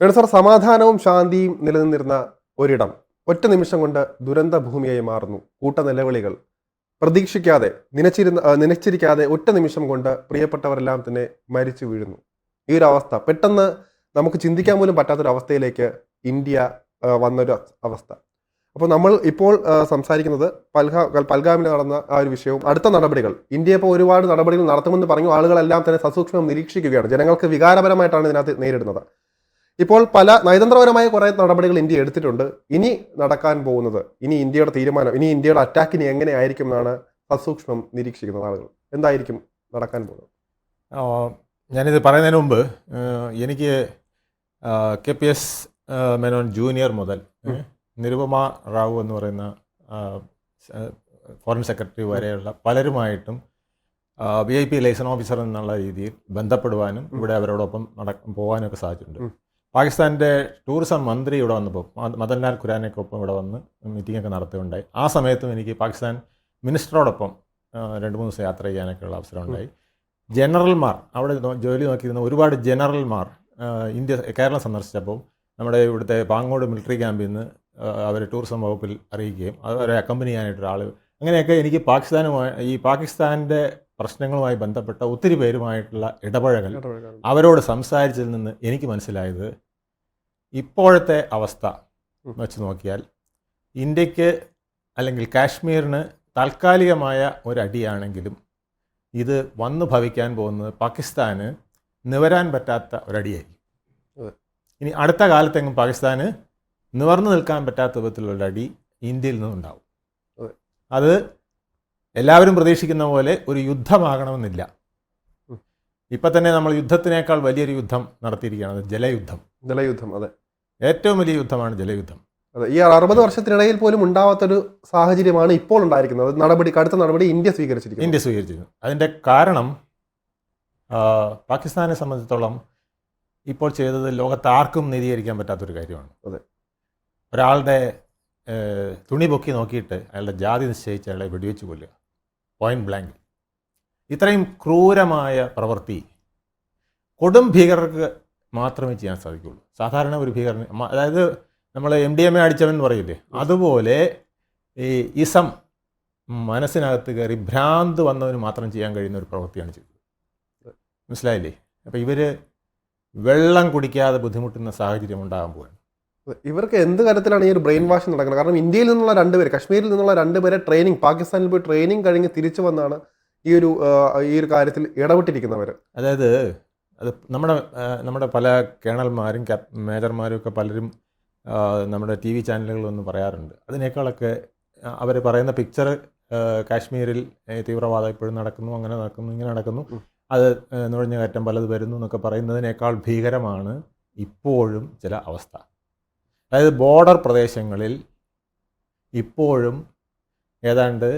വേണം സാർ സമാധാനവും ശാന്തിയും നിലനിന്നിരുന്ന ഒരിടം. ഒറ്റ നിമിഷം കൊണ്ട് ദുരന്ത ഭൂമിയായി മാറുന്നു കൂട്ട നിലവിളികൾ പ്രതീക്ഷിക്കാതെ നിനച്ചിരുന്ന നിനച്ചിരിക്കാതെ ഒറ്റ നിമിഷം കൊണ്ട് പ്രിയപ്പെട്ടവരെല്ലാം തന്നെ മരിച്ചു വീഴുന്നു. ഈ ഒരു അവസ്ഥ. പെട്ടെന്ന് നമുക്ക് ചിന്തിക്കാൻ പോലും പറ്റാത്തൊരു അവസ്ഥയിലേക്ക് ഇന്ത്യ വന്നൊരു അവസ്ഥ. അപ്പോൾ നമ്മൾ ഇപ്പോൾ സംസാരിക്കുന്നത് പൽഗാ പൽഗാമിൽ നടന്ന ആ ഒരു വിഷയവും അടുത്ത നടപടികൾ. ഇന്ത്യ ഇപ്പോൾ ഒരുപാട് നടപടികൾ നടത്തുമെന്ന് പറഞ്ഞു ആളുകളെല്ലാം തന്നെ സസൂക്ഷ്മം നിരീക്ഷിക്കുകയാണ്. ജനങ്ങൾക്ക് വികാരപരമായിട്ടാണ് ഇതിനകത്ത് നേരിടുന്നത്. ഇപ്പോൾ പല നയതന്ത്രപരമായ കുറേ നടപടികൾ ഇന്ത്യ എടുത്തിട്ടുണ്ട്. ഇനി നടക്കാൻ പോകുന്നത് ഇനി ഇന്ത്യയുടെ തീരുമാനം ഇനി ഇന്ത്യയുടെ അറ്റാക്കിന് എങ്ങനെ ആയിരിക്കും എന്നാണ് സസൂക്ഷ്മം നിരീക്ഷിക്കുന്നത് ആളുകൾ. എന്തായിരിക്കും നടക്കാൻ പോകുന്നത്? ഞാനിത് പറയുന്നതിന് മുമ്പ് എനിക്ക് K P S Menon junior മുതൽ നിരുപമ റാവു എന്ന് പറയുന്ന ഫോറിൻ സെക്രട്ടറി വരെയുള്ള പലരുമായിട്ടും V I P liaison officer എന്നുള്ള രീതിയിൽ ബന്ധപ്പെടുവാനും ഇവിടെ അവരോടൊപ്പം നട പോകാനൊക്കെ സാധിച്ചിട്ടുണ്ട്. പാകിസ്ഥാന്റെ ടൂറിസം മന്ത്രി ഇവിടെ വന്നപ്പോൾ മദൻലാൽ ഖുരാനൊക്കൊപ്പം ഇവിടെ വന്ന് മീറ്റിംഗ് ഒക്കെ നടത്തുകയുണ്ടായി. ആ സമയത്തും എനിക്ക് പാകിസ്ഥാൻ മിനിസ്റ്ററോടൊപ്പം രണ്ട് മൂന്ന് ദിവസം യാത്ര ചെയ്യാനൊക്കെയുള്ള അവസരം ഉണ്ടായി ജനറൽമാർ അവിടെ ജോലി നോക്കിയിരുന്ന ഒരുപാട് ജനറൽമാർ ഇന്ത്യ കേരളം സന്ദർശിച്ചപ്പോൾ നമ്മുടെ ഇവിടുത്തെ പാങ്ങോട് മിലിറ്ററി ക്യാമ്പിൽ നിന്ന് അവർ ടൂറിസം വകുപ്പിൽ അറിയിക്കുകയും അവരെ അക്കമ്പനി ചെയ്യാനായിട്ടൊരാൾ അങ്ങനെയൊക്കെ എനിക്ക് പാകിസ്ഥാനുമായി ഈ പാകിസ്ഥാന്റെ പ്രശ്നങ്ങളുമായി ബന്ധപ്പെട്ട ഒത്തിരി പേരുമായിട്ടുള്ള ഇടപഴകൽ അവരോട് സംസാരിച്ചതിൽ നിന്ന് എനിക്ക് മനസ്സിലായത് ഇപ്പോഴത്തെ അവസ്ഥ വെച്ച് നോക്കിയാൽ ഇന്ത്യയ്ക്ക് അല്ലെങ്കിൽ കാശ്മീരിന് താൽക്കാലികമായ ഒരടിയാണെങ്കിലും ഇത് വന്നു ഭവിക്കാൻ പോകുന്നത് പാകിസ്ഥാന് നിവരാൻ പറ്റാത്ത ഒരടിയായിരിക്കും. ഇനി അടുത്ത കാലത്തെങ്കിലും പാകിസ്ഥാന് നിവർന്നു നിൽക്കാൻ പറ്റാത്ത വിധത്തിലുള്ള അടി ഇന്ത്യയിൽ നിന്നുണ്ടാവും. അതെ. എല്ലാവരും പ്രതീക്ഷിക്കുന്ന പോലെ ഒരു യുദ്ധമാകണമെന്നില്ല. ഇപ്പം തന്നെ നമ്മൾ യുദ്ധത്തിനേക്കാൾ വലിയൊരു യുദ്ധം നടത്തിയിരിക്കുകയാണ് അത് ജലയുദ്ധം. ജലയുദ്ധം അതെ. ഏറ്റവും വലിയ യുദ്ധമാണ് ജലയുദ്ധം. അതെ ഈ അറുപത് വർഷത്തിനിടയിൽ പോലും ഉണ്ടാവാത്തൊരു സാഹചര്യമാണ് ഇപ്പോൾ ഉണ്ടായിരിക്കുന്നത്. നടപടി കടുത്ത നടപടി ഇന്ത്യ സ്വീകരിച്ചിരിക്കുന്നത് ഇന്ത്യ സ്വീകരിച്ചിരുന്നു. അതിന്റെ കാരണം പാകിസ്ഥാനെ സംബന്ധിച്ചിടത്തോളം ഇപ്പോൾ ചെയ്തത് ലോകത്താർക്കും നീതീകരിക്കാൻ പറ്റാത്തൊരു കാര്യമാണ്. അതെ. ഒരാളുടെ തുണി പൊക്കി നോക്കിയിട്ട് അയാളുടെ ജാതി നിശ്ചയിച്ച് അയാളെ വെടിവെച്ച് കൊല്ലുക. പോയിന്റ് ബ്ലാങ്ക് ഇത്രയും ക്രൂരമായ പ്രവൃത്തി കൊടും ഭീകരർക്ക് മാത്രമേ ചെയ്യാൻ സാധിക്കുകയുള്ളൂ സാധാരണ ഒരു ഭീകരന് അതായത് നമ്മൾ എം ഡി എം എ അടിച്ചവൻ എന്ന് പറയില്ലേ? അതുപോലെ ഈ ഇസം മനസ്സിനകത്ത് കയറി ഭ്രാന്ത് വന്നവന് മാത്രം ചെയ്യാൻ കഴിയുന്ന ഒരു പ്രവൃത്തിയാണ് ചെയ്തത്. മനസ്സിലായില്ലേ? അപ്പോൾ ഇവർ വെള്ളം കുടിക്കാതെ ബുദ്ധിമുട്ടുന്ന സാഹചര്യം ഉണ്ടാകാൻ പോവാണ് ഇവർക്ക് എന്ത് തരത്തിലാണ് ഈ ഒരു ബ്രെയിൻ വാഷ് നടക്കുന്നത്? കാരണം ഇന്ത്യയിൽ നിന്നുള്ള രണ്ടുപേർ കശ്മീരിൽ നിന്നുള്ള രണ്ടുപേരെ ട്രെയിനിങ് പാകിസ്ഥാനിൽ പോയി ട്രെയിനിങ് കഴിഞ്ഞ് തിരിച്ചു വന്നാണ് ഈ ഒരു ഈ ഒരു കാര്യത്തിൽ ഇടപെട്ടിരിക്കുന്നവർ അതായത് അത് നമ്മുടെ നമ്മുടെ പല കേണൽമാരും മേജർമാരും ഒക്കെ പലരും നമ്മുടെ ടി വി ചാനലുകളൊന്നും പറയാറുണ്ട്. അതിനേക്കാളൊക്കെ അവർ പറയുന്ന പിക്ചർ കാശ്മീരിൽ തീവ്രവാദം ഇപ്പോഴും നടക്കുന്നു അങ്ങനെ നടക്കുന്നു ഇങ്ങനെ നടക്കുന്നു. അത് നുഴഞ്ഞ നുഴഞ്ഞുകയറ്റം പലത് വരുന്നു എന്നൊക്കെ പറയുന്നതിനേക്കാൾ ഭീകരമാണ് ഇപ്പോഴും ചില അവസ്ഥ. അതായത് ബോർഡർ പ്രദേശങ്ങളിൽ ഇപ്പോഴും ഏതാണ്ട്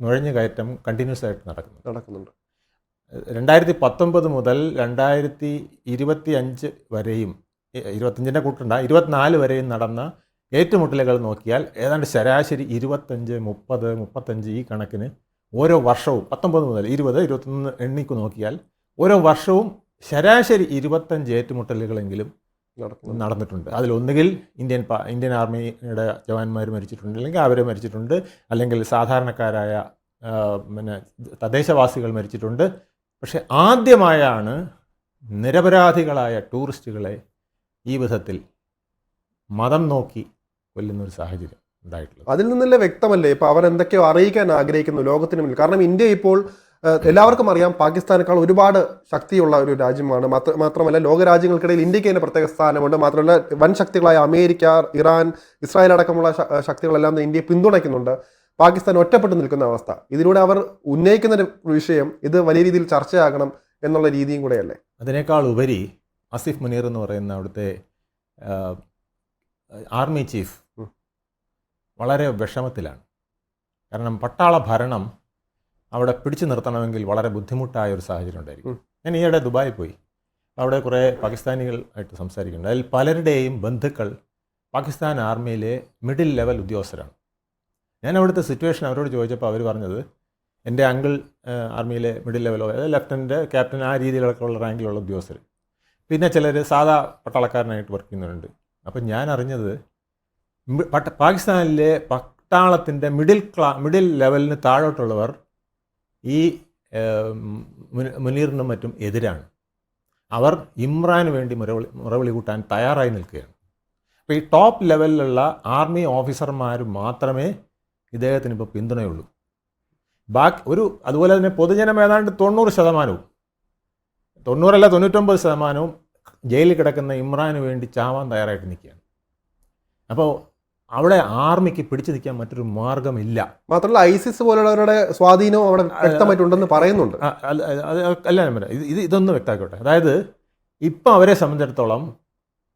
നുഴഞ്ഞു കയറ്റം കണ്ടിന്യൂസ് ആയിട്ട് നടക്കുന്നു നടക്കുന്നുണ്ട്. രണ്ടായിരത്തി പത്തൊമ്പത് മുതൽ രണ്ടായിരത്തി ഇരുപത്തി അഞ്ച് വരെയും ഇരുപത്തഞ്ചിന്റെ കൂട്ടണ്ട ഇരുപത്തിനാല് വരെയും നടന്ന ഏറ്റുമുട്ടലുകൾ നോക്കിയാൽ ഏതാണ്ട് ശരാശരി ഇരുപത്തഞ്ച് മുപ്പത് മുപ്പത്തഞ്ച് ഈ കണക്കിന് ഓരോ വർഷവും പത്തൊമ്പത് മുതൽ ഇരുപത് ഇരുപത്തൊന്ന് എണ്ണിക്ക് നോക്കിയാൽ ഓരോ വർഷവും ശരാശരി ഇരുപത്തഞ്ച് ഏറ്റുമുട്ടലുകളെങ്കിലും നടന്നിട്ടുണ്ട്. അതിലൊന്നുകിൽ ഇന്ത്യൻ ഇന്ത്യൻ ആർമിയുടെ ജവാന്മാർ മരിച്ചിട്ടുണ്ട് അല്ലെങ്കിൽ അവർ മരിച്ചിട്ടുണ്ട് അല്ലെങ്കിൽ സാധാരണക്കാരായ പിന്നെ തദ്ദേശവാസികൾ മരിച്ചിട്ടുണ്ട്. പക്ഷേ ആദ്യമായാണ് നിരപരാധികളായ ടൂറിസ്റ്റുകളെ ഈ വിധത്തിൽ മതം നോക്കി കൊല്ലുന്ന ഒരു സാഹചര്യം ഉണ്ടായിട്ടുള്ളത്. അതിൽ നിന്നല്ലേ വ്യക്തമല്ലേ? ഇപ്പൊ അവർ എന്തൊക്കെയോ അറിയിക്കാൻ ആഗ്രഹിക്കുന്നു ലോകത്തിന് മുന്നിൽ. കാരണം ഇന്ത്യ ഇപ്പോൾ എല്ലാവർക്കും അറിയാം പാകിസ്ഥാനേക്കാൾ ഒരുപാട് ശക്തിയുള്ള ഒരു രാജ്യമാണ്. മാത്ര- മാത്രമല്ല ലോകരാജ്യങ്ങൾക്കിടയിൽ ഇന്ത്യയ്ക്ക് തന്നെ പ്രത്യേക സ്ഥാനമുണ്ട്. മാത്രമല്ല വൻ ശക്തികളായ അമേരിക്ക ഇറാൻ ഇസ്രായേൽ അടക്കമുള്ള ശക്തികളെല്ലാം ഇന്ത്യയെ പിന്തുണയ്ക്കുന്നുണ്ട്. പാകിസ്ഥാൻ ഒറ്റപ്പെട്ടു നിൽക്കുന്ന അവസ്ഥ. ഇതിലൂടെ അവർ ഉന്നയിക്കുന്ന ഒരു വിഷയം ഇത് വലിയ രീതിയിൽ ചർച്ചയാകണം എന്നുള്ള രീതിയും കൂടെയല്ലേ? അതിനേക്കാൾ ഉപരി ആസിഫ് മുനീർ എന്ന് പറയുന്ന അവിടുത്തെ ആർമി ചീഫ് വളരെ വിഷമത്തിലാണ്. കാരണം പട്ടാള ഭരണം അവിടെ പിടിച്ചു നിർത്തണമെങ്കിൽ വളരെ ബുദ്ധിമുട്ടായ ഒരു സാഹചര്യം ഉണ്ടായിരിക്കും. ഞാൻ ഈയിടെ ദുബായിൽ പോയി. അവിടെ കുറേ പാകിസ്ഥാനികൾ ആയിട്ട് സംസാരിക്കുന്നുണ്ട്. അതിൽ പലരുടെയും ബന്ധുക്കൾ പാകിസ്ഥാൻ ആർമിയിലെ മിഡിൽ ലെവൽ ഉദ്യോഗസ്ഥരാണ്. ഞാൻ അവിടുത്തെ സിറ്റുവേഷൻ അവരോട് ചോദിച്ചപ്പോൾ അവർ പറഞ്ഞത് എന്റെ അങ്കിൾ ആർമിയിലെ മിഡിൽ ലെവലോ അതായത് ലെഫ്റ്റനന്റ് ക്യാപ്റ്റൻ ആ രീതിയിലൊക്കെ ഉള്ള റാങ്കിലുള്ള ഉദ്യോഗസ്ഥർ പിന്നെ ചിലർ സാധാ പട്ടാളക്കാരനായിട്ട് വർക്ക് ചെയ്യുന്നവരുണ്ട്. അപ്പം ഞാൻ അറിഞ്ഞത് പട്ട പാകിസ്ഥാനിലെ പട്ടാളത്തിന്റെ മിഡിൽ ക്ലാ മിഡിൽ ലെവലിന് താഴോട്ടുള്ളവർ ഈ മുനീറിനും മറ്റും എതിരാണ്. അവർ ഇമ്രാന് വേണ്ടി മുറവിളി മുറവിളി കൂട്ടാൻ തയ്യാറായി നിൽക്കുകയാണ്. അപ്പോൾ ഈ ടോപ്പ് ലെവലിലുള്ള ആർമി ഓഫീസർമാർ മാത്രമേ ഇദ്ദേഹത്തിന് ഇപ്പോൾ പിന്തുണയുള്ളൂ. ബാക്കി ഒരു അതുപോലെ തന്നെ പൊതുജനം ഏതാണ്ട് തൊണ്ണൂറ് ശതമാനവും തൊണ്ണൂറല്ല തൊണ്ണൂറ്റൊമ്പത് ശതമാനവും ജയിലിൽ കിടക്കുന്ന ഇമ്രാന് വേണ്ടി ചാവാൻ തയ്യാറായിട്ട് നിൽക്കുകയാണ്. അപ്പോൾ അവിടെ ആർമിക്ക് പിടിച്ചു നിൽക്കാൻ മറ്റൊരു മാർഗമില്ല. മാത്രമല്ല ഐസിസ് പോലുള്ളവരുടെ സ്വാധീനവും അവിടെ വ്യക്തമായിട്ടുണ്ടെന്ന് പറയുന്നുണ്ട്. അല്ല, ഇത് ഇത് ഇതൊന്ന് വ്യക്തമാക്കട്ടെ. അതായത് ഇപ്പം അവരെ സംബന്ധിച്ചിടത്തോളം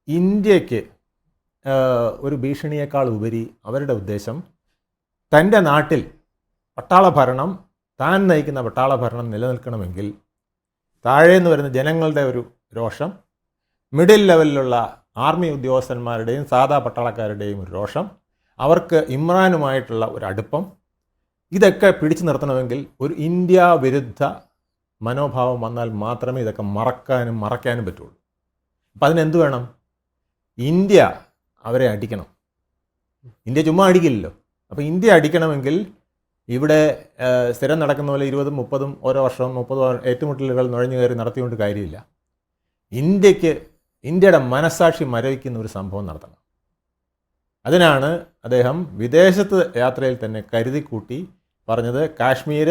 ഇന്ത്യയ്ക്ക് ഒരു ഭീഷണിയേക്കാൾ ഉപരി അവരുടെ ഉദ്ദേശം തന്റെ നാട്ടിൽ പട്ടാള ഭരണം താൻ നയിക്കുന്ന പട്ടാള ഭരണം നിലനിൽക്കണമെങ്കിൽ താഴെ നിന്ന് വരുന്ന ജനങ്ങളുടെ ഒരു രോഷം മിഡിൽ ലെവലിലുള്ള ആർമി ഉദ്യോഗസ്ഥന്മാരുടെയും സാധാ പട്ടാളക്കാരുടെയും രോഷം അവർക്ക് ഇമ്രാനുമായിട്ടുള്ള ഒരു അടുപ്പം ഇതൊക്കെ പിടിച്ചു നിർത്തണമെങ്കിൽ ഒരു ഇന്ത്യ വിരുദ്ധ മനോഭാവം വന്നാൽ മാത്രമേ ഇതൊക്കെ മറക്കാനും മറയ്ക്കാനും പറ്റുള്ളൂ. അപ്പം അതിനെന്ത് വേണം? ഇന്ത്യ അവരെ അടിക്കണം. ഇന്ത്യ ചുമ്മാ അടിക്കില്ലല്ലോ. അപ്പോൾ ഇന്ത്യ അടിക്കണമെങ്കിൽ ഇവിടെ സ്ഥിരം നടക്കുന്ന പോലെ ഇരുപതും മുപ്പതും ഓരോ വർഷവും മുപ്പതും ഏറ്റുമുട്ടലുകൾ നുഴഞ്ഞു കയറി നടത്തിക്കൊണ്ട് കാര്യമില്ല. ഇന്ത്യയ്ക്ക് ഇന്ത്യയുടെ മനസാക്ഷി മരവിക്കുന്ന ഒരു സംഭവം നടത്തണം. അതിനാണ് അദ്ദേഹം വിദേശത്ത് യാത്രയിൽ തന്നെ കരുതിക്കൂട്ടി പറഞ്ഞത് കാശ്മീർ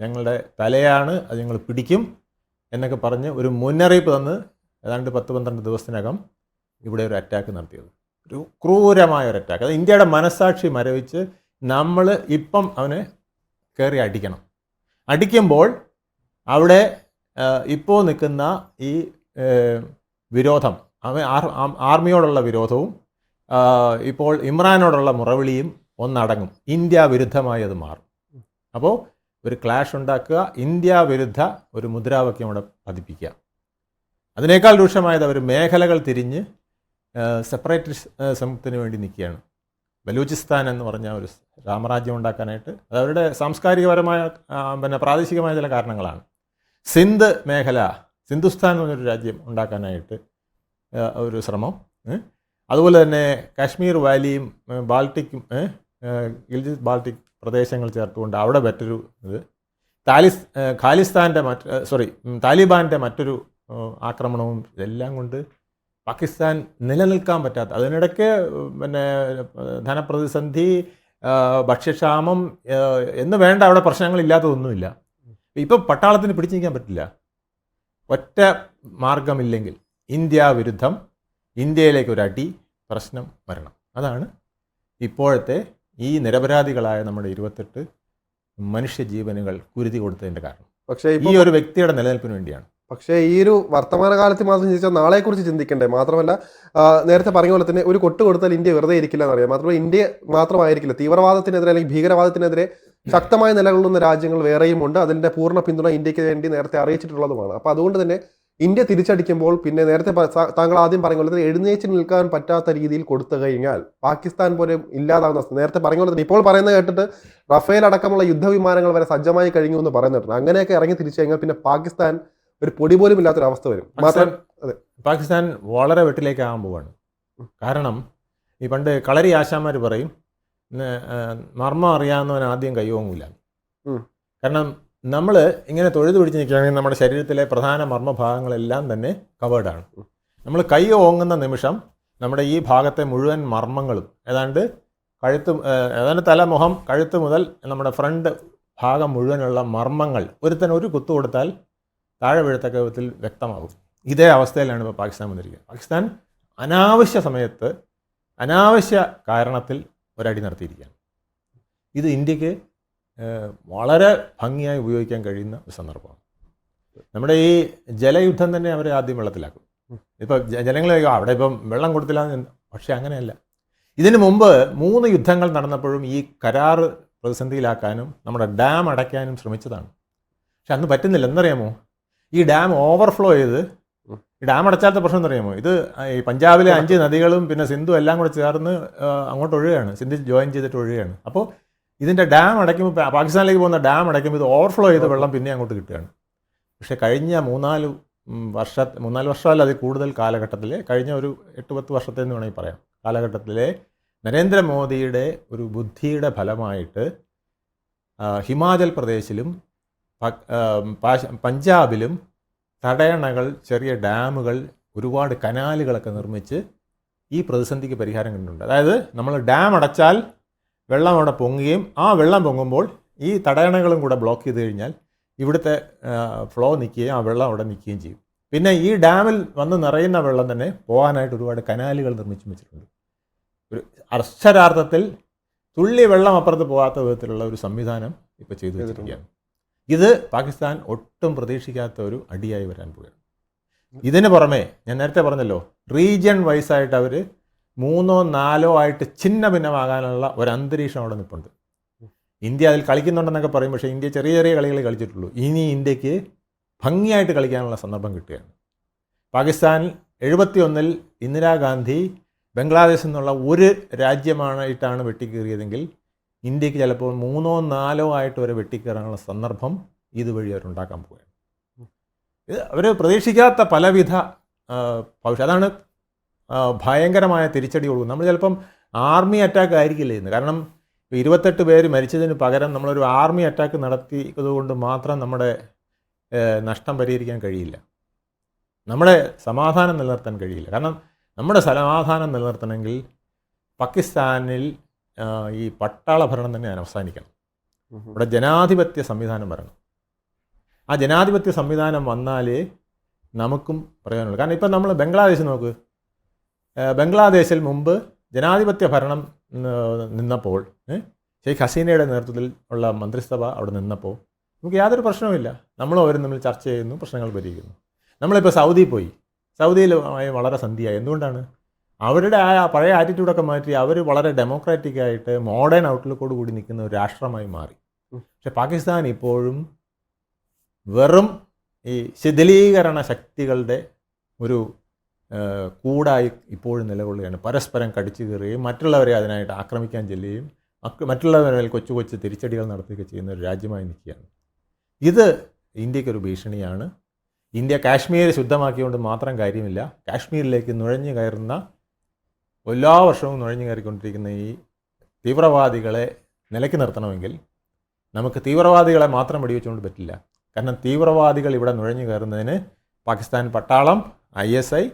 ഞങ്ങളുടെ തലയാണ് അത് ഞങ്ങൾ പിടിക്കും എന്നൊക്കെ പറഞ്ഞ് ഒരു മുന്നറിയിപ്പ് തന്ന് ഏതാണ്ട് പത്ത് പന്ത്രണ്ട് ദിവസത്തിനകം ഇവിടെ ഒരു അറ്റാക്ക് നടത്തിയത്. ഒരു ക്രൂരമായ ഒരു അറ്റാക്ക് അത് ഇന്ത്യയുടെ മനസാക്ഷി മരവിച്ച് നമ്മൾ ഇപ്പം അവന് കയറി അടിക്കണം. അടിക്കുമ്പോൾ അവിടെ ഇപ്പോൾ നിൽക്കുന്ന ഈ വിരോധം. ആർമിയോടുള്ള വിരോധവും ഇപ്പോൾ ഇമ്രാനോടുള്ള മുറവിളിയും ഒന്നടങ്ങും. ഇന്ത്യ വിരുദ്ധമായി അത് മാറും. അപ്പോൾ ഒരു ക്ലാഷ് ഉണ്ടാക്കുക ഇന്ത്യ വിരുദ്ധ ഒരു മുദ്രാവാക്യം അവിടെ പതിപ്പിക്കുക. അതിനേക്കാൾ രൂക്ഷമായത് അവർ മേഖലകൾ തിരിഞ്ഞ് സെപ്പറേറ്റ് സമൂഹത്തിന് വേണ്ടി നിൽക്കുകയാണ്. ബലൂചിസ്ഥാൻ എന്ന് പറഞ്ഞ ഒരു രാമരാജ്യം ഉണ്ടാക്കാനായിട്ട് അത് അവരുടെ സാംസ്കാരികപരമായ പിന്നെ പ്രാദേശികമായ ചില കാരണങ്ങളാണ്. സിന്ധ് മേഖല സിന്ധുസ്ഥാൻ എന്ന് പറഞ്ഞൊരു രാജ്യം ഉണ്ടാക്കാനായിട്ട് ഒരു ശ്രമം അതുപോലെ തന്നെ കാശ്മീർ വാലിയും ബാൾട്ടിക്കും ഗിൽജി ബാൾട്ടിക് പ്രദേശങ്ങൾ ചേർത്തുകൊണ്ട് അവിടെ മറ്റൊരു ഇത് താലിസ് ഖാലിസ്ഥാന്റെ മറ്റ് സോറി താലിബാന്റെ മറ്റൊരു ആക്രമണവും എല്ലാം കൊണ്ട് പാകിസ്ഥാൻ നിലനിൽക്കാൻ പറ്റാത്ത അതിനിടയ്ക്ക് പിന്നെ ധനപ്രതിസന്ധി ഭക്ഷ്യക്ഷാമം എന്ന് വേണ്ട അവിടെ പ്രശ്നങ്ങളില്ലാത്തതൊന്നുമില്ല. ഇപ്പം പട്ടാളത്തിന് പിടിച്ചു നിൽക്കാൻ പറ്റില്ല. ഒറ്റ മാർഗമില്ലെങ്കിൽ ഇന്ത്യ വിരുദ്ധം ഇന്ത്യയിലേക്ക് ഒരു അടി പ്രശ്നം വരണം. അതാണ് ഇപ്പോഴത്തെ ഈ നിരപരാധികളായ നമ്മുടെ ഇരുപത്തെട്ട് മനുഷ്യജീവനുകൾ കുരുതി കൊടുത്തതിന്റെ കാരണം. പക്ഷേ ഈ ഒരു വ്യക്തിയുടെ നിലനിൽപ്പിന് വേണ്ടിയാണ്. പക്ഷേ ഈ ഒരു വർത്തമാനകാലത്ത് മാത്രം ചിന്തിച്ചാൽ നാളെക്കുറിച്ച് ചിന്തിക്കണ്ടേ? മാത്രമല്ല നേരത്തെ പറഞ്ഞ പോലെ തന്നെ ഒരു കൊട്ട് കൊടുത്താൽ ഇന്ത്യ വെറുതെ ഇരിക്കില്ല എന്നറിയാം. മാത്രമല്ല ഇന്ത്യ മാത്രമായിരിക്കില്ല. തീവ്രവാദത്തിനെതിരെ അല്ലെങ്കിൽ ഭീകരവാദത്തിനെതിരെ ശക്തമായി നിലകൊള്ളുന്ന രാജ്യങ്ങൾ വേറെയും ഉണ്ട്. അതിന്റെ പൂർണ പിന്തുണ ഇന്ത്യയ്ക്ക് വേണ്ടി നേരത്തെ അറിയിച്ചിട്ടുള്ളതുമാണ്. അപ്പോൾ അതുകൊണ്ട് തന്നെ ഇന്ത്യ തിരിച്ചടിക്കുമ്പോൾ പിന്നെ നേരത്തെ താങ്കൾ ആദ്യം പറഞ്ഞ പോലെ തന്നെ എഴുന്നേറ്റ് നിൽക്കാൻ പറ്റാത്ത രീതിയിൽ കൊടുത്തു കഴിഞ്ഞാൽ പാകിസ്ഥാൻ പോലും ഇല്ലാതാവുന്ന അവസ്ഥ. നേരത്തെ പറഞ്ഞ പോലെ തന്നെ ഇപ്പോൾ പറയുന്നത് കേട്ടിട്ട് റഫേൽ അടക്കമുള്ള യുദ്ധവിമാനങ്ങൾ വരെ സജ്ജമായി കഴിഞ്ഞു എന്ന് പറയുന്നുണ്ട് അങ്ങനെയൊക്കെ ഇറങ്ങി തിരിച്ചു കഴിഞ്ഞാൽ പിന്നെ പാകിസ്ഥാൻ ഒരു പൊടി പോലും ഇല്ലാത്തൊരു അവസ്ഥ വരും. മാത്രം അതെ. പാകിസ്ഥാൻ വളരെ വെട്ടിലേക്കാകാൻ പോവാണ്. കാരണം ഈ പണ്ട് കളരി ആശാന്മാർ പറയും "ന- ആ, മർമ്മം അറിയാവുന്നവൻ ആദ്യം കൈവങ്ങൂല. കാരണം നമ്മൾ ഇങ്ങനെ തൊഴുത് പിടിച്ച് നിൽക്കുകയാണെങ്കിൽ നമ്മുടെ ശരീരത്തിലെ പ്രധാന മർമ്മ ഭാഗങ്ങളെല്ലാം തന്നെ കവേർഡാണ് നമ്മൾ കൈ ഓങ്ങുന്ന നിമിഷം നമ്മുടെ ഈ ഭാഗത്തെ മുഴുവൻ മർമ്മങ്ങളും ഏതാണ്ട് കഴുത്ത് ഏതാണ്ട് തലമുഖം കഴുത്ത് മുതൽ നമ്മുടെ ഫ്രണ്ട് ഭാഗം മുഴുവനുള്ള മർമ്മങ്ങൾ ഒരുത്തൻ ഒരു കുത്തു കൊടുത്താൽ താഴെ വീഴത്തക്ക വിധത്തിൽ വ്യക്തമാകും. ഇതേ അവസ്ഥയിലാണ് ഇപ്പോൾ പാകിസ്ഥാൻ വന്നിരിക്കുന്നത്. പാകിസ്ഥാൻ അനാവശ്യ സമയത്ത് അനാവശ്യ കാരണത്തിൽ ഒരടി നടത്തിയിരിക്കുകയാണ്. ഇത് ഇന്ത്യയ്ക്ക് വളരെ ഭംഗിയായി ഉപയോഗിക്കാൻ കഴിയുന്ന ഒരു സന്ദർഭമാണ്. നമ്മുടെ ഈ ജലയുദ്ധം തന്നെ അവരെ ആദ്യം വെള്ളത്തിലാക്കും. ഇപ്പോൾ ജനങ്ങൾ അവിടെ ഇപ്പം വെള്ളം കൊടുത്തില്ല പക്ഷെ പക്ഷേ അങ്ങനെയല്ല. ഇതിനു മുമ്പ് മൂന്ന് യുദ്ധങ്ങൾ നടന്നപ്പോഴും ഈ കരാർ പ്രതിസന്ധിയിലാക്കാനും നമ്മുടെ ഡാം അടയ്ക്കാനും ശ്രമിച്ചതാണ്. പക്ഷെ അന്ന് പറ്റുന്നില്ല. എന്നറിയാമോ ഈ ഡാം ഓവർഫ്ലോ ചെയ്ത് ഈ ഡാം അടച്ചാലത്തെ പ്രശ്നം എന്നറിയാമോ ഇത് ഈ പഞ്ചാബിലെ അഞ്ച് നദികളും പിന്നെ സിന്ധു എല്ലാം കൂടെ ചേർന്ന് അങ്ങോട്ട് ഒഴുകയാണ്. സിന്ധു ജോയിൻ ചെയ്തിട്ട് ഒഴുകയാണ്. അപ്പോൾ ഇതിന്റെ ഡാം അടയ്ക്കുമ്പോൾ പാകിസ്ഥാനിലേക്ക് പോകുന്ന ഡാം അടയ്ക്കുമ്പോൾ ഇത് ഓവർഫ്ലോ ചെയ്ത വെള്ളം പിന്നെ അങ്ങോട്ട് കിട്ടുകയാണ്. പക്ഷേ കഴിഞ്ഞ മൂന്നാൽ വർഷ മൂന്നാൽ വർഷമല്ല അതിൽ കൂടുതൽ കാലഘട്ടത്തിൽ കഴിഞ്ഞ ഒരു എട്ട് പത്ത് വർഷത്തെ എന്ന് വേണമെങ്കിൽ പറയാം. കാലഘട്ടത്തിലെ നരേന്ദ്രമോദിയുടെ ഒരു ബുദ്ധിയുടെ ഫലമായിട്ട് ഹിമാചൽ പ്രദേശിലും പഞ്ചാബിലും തടയണകൾ ചെറിയ ഡാമുകൾ ഒരുപാട് കനാലുകളൊക്കെ നിർമ്മിച്ച് ഈ പ്രതിസന്ധിക്ക് പരിഹാരം കണ്ടിട്ടുണ്ട്. അതായത് നമ്മൾ ഡാം അടച്ചാൽ വെള്ളം അവിടെ പൊങ്ങുകയും ആ വെള്ളം പൊങ്ങുമ്പോൾ ഈ തടയണകളും കൂടെ ബ്ലോക്ക് ചെയ്ത് കഴിഞ്ഞാൽ ഇവിടുത്തെ ഫ്ലോ നിൽക്കുകയും ആ വെള്ളം അവിടെ നിൽക്കുകയും ചെയ്യും. പിന്നെ ഈ ഡാമിൽ വന്ന് നിറയുന്ന വെള്ളം തന്നെ പോകാനായിട്ട് ഒരുപാട് കനാലുകൾ നിർമ്മിച്ചു വെച്ചിട്ടുണ്ട്. ഒരു അക്ഷരാർത്ഥത്തിൽ തുള്ളി വെള്ളം അപ്പുറത്ത് പോകാത്ത വിധത്തിലുള്ള ഒരു സംവിധാനം ഇപ്പോൾ ചെയ്തു വെച്ചിരിക്കുകയാണ്. ഇത് പാകിസ്ഥാൻ ഒട്ടും പ്രതീക്ഷിക്കാത്ത ഒരു അടിയായി വരാൻ പോവുകയാണ്. ഇതിന് പുറമെ ഞാൻ നേരത്തെ പറഞ്ഞല്ലോ റീജിയൻ വൈസായിട്ട് അവർ മൂന്നോ നാലോ ആയിട്ട് ഛിന്ന ഭിന്നമാകാനുള്ള ഒരു അന്തരീക്ഷം അവിടെ നിൽപ്പുണ്ട് ഇന്ത്യ അതിൽ കളിക്കുന്നുണ്ടെന്നൊക്കെ പറയും പക്ഷേ ഇന്ത്യ ചെറിയ ചെറിയ കളികളെ കളിച്ചിട്ടുള്ളൂ. ഇനി ഇന്ത്യയ്ക്ക് ഭംഗിയായിട്ട് കളിക്കാനുള്ള സന്ദർഭം കിട്ടുകയാണ്. പാകിസ്ഥാൻ എഴുപത്തി ഒന്നിൽ ഇന്ദിരാഗാന്ധി ബംഗ്ലാദേശിൽ നിന്നുള്ള ഒരു രാജ്യമായിട്ടാണ് വെട്ടിക്കീറിയതെങ്കിൽ ഇന്ത്യയ്ക്ക് ചിലപ്പോൾ മൂന്നോ നാലോ ആയിട്ട് വരെ വെട്ടിക്കയറാനുള്ള സന്ദർഭം ഇതുവഴി അവരുണ്ടാക്കാൻ പോവുകയാണ്. ഇത് അവർ പ്രതീക്ഷിക്കാത്ത പലവിധ പക്ഷെ അതാണ് ഭയങ്കരമായ തിരിച്ചടി കൊടുക്കും നമ്മൾ ചിലപ്പം ആർമി അറ്റാക്ക് ആയിരിക്കില്ല ഇന്ന്? കാരണം ഇരുപത്തെട്ട് പേര് മരിച്ചതിന് പകരം നമ്മളൊരു ആർമി അറ്റാക്ക് നടത്തിയതുകൊണ്ട് മാത്രം നമ്മുടെ നഷ്ടം പരിഹരിക്കാൻ കഴിയില്ല. നമ്മുടെ സമാധാനം നിലനിർത്താൻ കഴിയില്ല. കാരണം നമ്മുടെ സമാധാനം നിലനിർത്തണമെങ്കിൽ പാകിസ്ഥാനിൽ ഈ പട്ടാള ഭരണം തന്നെ അവസാനിക്കണം. ഇവിടെ ജനാധിപത്യ സംവിധാനം വരണം. ആ ജനാധിപത്യ സംവിധാനം വന്നാലേ നമുക്കും പറയാനുള്ളൂ കാരണം ഇപ്പം നമ്മൾ ബംഗ്ലാദേശ് നോക്ക്. ബംഗ്ലാദേശിൽ മുമ്പ് ജനാധിപത്യ ഭരണം നിന്നപ്പോൾ ഷെയ്ഖ് ഹസീനയുടെ നേതൃത്വത്തിൽ ഉള്ള മന്ത്രിസഭ അവിടെ നിന്നപ്പോൾ നമുക്ക് യാതൊരു പ്രശ്നവുമില്ല. നമ്മളും അവരും തമ്മിൽ ചർച്ച ചെയ്യുന്നു പ്രശ്നങ്ങൾ പരിഹരിക്കുന്നു. നമ്മളിപ്പോൾ സൗദി പോയി. സൗദിയിൽ വളരെ സന്ധിയായി. എന്തുകൊണ്ടാണ്? അവരുടെ ആ പഴയ ആറ്റിറ്റ്യൂഡൊക്കെ മാറ്റി അവർ വളരെ ഡെമോക്രാറ്റിക് ആയിട്ട് മോഡേൺ ഔട്ട്ലുക്കോട് കൂടി നിൽക്കുന്ന ഒരു രാഷ്ട്രമായി മാറി. പക്ഷെ പാകിസ്ഥാൻ ഇപ്പോഴും വെറും ഈ ശിഥിലീകരണ ശക്തികളുടെ ഒരു കൂടായി ഇപ്പോഴും നിലകൊള്ളുകയാണ്. പരസ്പരം കടിച്ചു കയറുകയും മറ്റുള്ളവരെ അതിനായിട്ട് ആക്രമിക്കാൻ ചെല്ലുകയും മറ്റുള്ളവരെ കൊച്ചു കൊച്ചു തിരിച്ചടികൾ നടത്തുകയൊക്കെ ചെയ്യുന്ന ഒരു രാജ്യമായി നിൽക്കുകയാണ്. ഇത് ഇന്ത്യക്കൊരു ഭീഷണിയാണ്. ഇന്ത്യ കാശ്മീർ ശുദ്ധമാക്കിയതുകൊണ്ട് മാത്രം കാര്യമില്ല. കാശ്മീരിലേക്ക് നുഴഞ്ഞു കയറുന്ന എല്ലാ വർഷവും നുഴഞ്ഞു കയറിക്കൊണ്ടിരിക്കുന്ന ഈ തീവ്രവാദികളെ നിലയ്ക്ക് നിർത്തണമെങ്കിൽ നമുക്ക് തീവ്രവാദികളെ മാത്രം വെടിവെച്ചുകൊണ്ട് പറ്റില്ല. കാരണം തീവ്രവാദികൾ ഇവിടെ നുഴഞ്ഞു കയറുന്നതിന് പാകിസ്ഥാൻ പട്ടാളം ഐ എസ് ഐ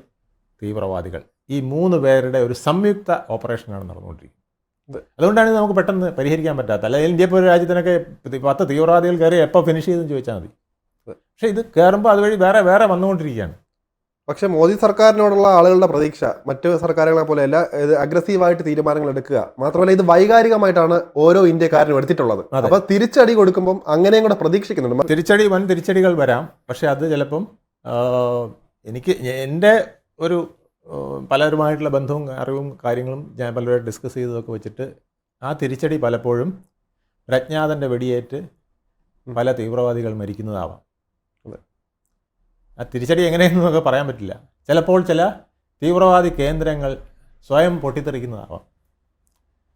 തീവ്രവാദികൾ. ഈ മൂന്ന് പേരുടെ ഒരു സംയുക്ത ഓപ്പറേഷനാണ് നടന്നുകൊണ്ടിരിക്കുന്നത്. അതുകൊണ്ടാണ് നമുക്ക് പെട്ടെന്ന് പരിഹരിക്കാൻ പറ്റാത്ത അല്ലെങ്കിൽ ഇന്ത്യ പോലെ രാജ്യത്തിനൊക്കെ പത്ത് തീവ്രവാദികൾ കയറി എപ്പോൾ ഫിനിഷ് ചെയ്തെന്ന് ചോദിച്ചാൽ മതി. പക്ഷേ ഇത് കയറുമ്പോൾ അതുവഴി വേറെ വേറെ വന്നുകൊണ്ടിരിക്കുകയാണ്. പക്ഷെ മോദി സർക്കാരിനോടുള്ള ആളുകളുടെ പ്രതീക്ഷ മറ്റ് സർക്കാരുകളെ പോലെ അല്ല ഇത് അഗ്രസീവായിട്ട് തീരുമാനങ്ങൾ എടുക്കുക മാത്രമല്ല ഇത് വൈകാരികമായിട്ടാണ് ഓരോ ഇന്ത്യക്കാരനും എടുത്തിട്ടുള്ളത്. അപ്പൊ തിരിച്ചടി കൊടുക്കുമ്പോൾ അങ്ങനെയും കൂടെ പ്രതീക്ഷിക്കുന്നുണ്ട് തിരിച്ചടി വൻ തിരിച്ചടികൾ വരാം പക്ഷെ അത് ചിലപ്പം എനിക്ക് എന്റെ ഒരു പലരുമായിട്ടുള്ള ബന്ധവും അറിവും കാര്യങ്ങളും ഞാൻ പലരുമായിട്ട് ഡിസ്കസ് ചെയ്തതൊക്കെ വെച്ചിട്ട് ആ തിരിച്ചടി പലപ്പോഴും പ്രജ്ഞാതന്റെ വെടിയേറ്റ് പല തീവ്രവാദികൾ മരിക്കുന്നതാവാം. ആ തിരിച്ചടി എങ്ങനെയെന്നൊക്കെ പറയാൻ പറ്റില്ല. ചിലപ്പോൾ ചില തീവ്രവാദി കേന്ദ്രങ്ങൾ സ്വയം പൊട്ടിത്തെറിക്കുന്നതാവാം.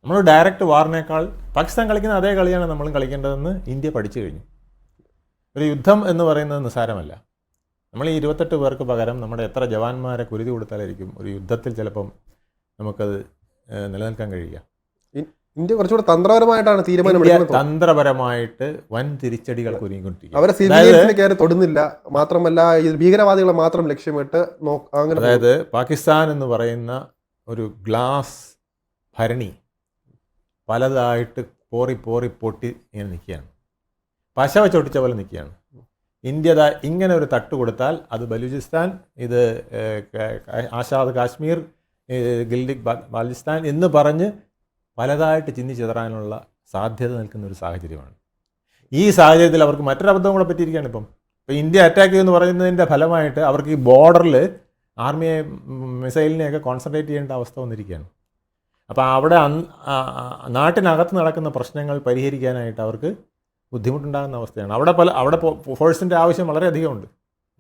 നമ്മൾ ഡയറക്റ്റ് വാറിനേക്കാൾ പാകിസ്ഥാൻ കളിക്കുന്ന അതേ കളിയാണ് നമ്മളും കളിക്കേണ്ടതെന്ന് ഇന്ത്യ പഠിച്ചു കഴിഞ്ഞു. ഒരു യുദ്ധം എന്ന് പറയുന്നത് നിസ്സാരമല്ല. നമ്മൾ ഈ ഇരുപത്തെട്ട് പേർക്ക് പകരം നമ്മുടെ എത്ര ജവാന്മാരെ കുരുതി കൊടുത്താലായിരിക്കും ഒരു യുദ്ധത്തിൽ ചിലപ്പം നമുക്കത് നിലനിൽക്കാൻ കഴിയുക. ഇന്ത്യ കുറച്ചുകൂടെ തന്ത്രപരമായിട്ടാണ് തീരുമാനം തന്ത്രപരമായിട്ട് വൻ തിരിച്ചടികൾക്ക് അവരെ സിവിലിയൻസിന് കയറി തൊടുന്നില്ല. മാത്രമല്ല ഈ ഭീകരവാദികളെ മാത്രം ലക്ഷ്യമിട്ട് അങ്ങനെ അതായത് പാകിസ്ഥാൻ എന്ന് പറയുന്ന ഒരു ഗ്ലാസ് ഭരണി പലതായിട്ട് പോറി പോറി പൊട്ടി ഇങ്ങനെ നിൽക്കുകയാണ്. പശ ചൊട്ടിച്ച പോലെ നിൽക്കുകയാണ്. ഇന്ത്യ ഇങ്ങനെ ഒരു തട്ട് കൊടുത്താൽ അത് ബലൂചിസ്ഥാൻ ഇത് ആസാദ് കാശ്മീർ ഗിൽഡിക് ബാലിസ്ഥാൻ എന്ന് പറഞ്ഞ് പലതായിട്ട് ചിന്തിച്ചെതറാനുള്ള ചിതറാനുള്ള സാധ്യത നിൽക്കുന്ന ഒരു സാഹചര്യമാണ്. ഈ സാഹചര്യത്തിൽ അവർക്ക് മറ്റൊരു അബദ്ധം കൂടെ പറ്റിയിരിക്കുകയാണ് ഇപ്പം. ഇപ്പം ഇന്ത്യ അറ്റാക്ക് ചെയ്യുമെന്ന് പറയുന്നതിന്റെ ഫലമായിട്ട് അവർക്ക് ഈ ബോർഡറിൽ ആർമിയെ മിസൈലിനെയൊക്കെ കോൺസെൻട്രേറ്റ് ചെയ്യേണ്ട അവസ്ഥ വന്നിരിക്കുകയാണ്. അപ്പോൾ അവിടെ നാട്ടിനകത്ത് നടക്കുന്ന പ്രശ്നങ്ങൾ പരിഹരിക്കാനായിട്ട് അവർക്ക് ബുദ്ധിമുട്ടുണ്ടാകുന്ന അവസ്ഥയാണ്. അവിടെ പല അവിടെ ഫോഴ്സിന്റെ ആവശ്യം വളരെയധികം ഉണ്ട്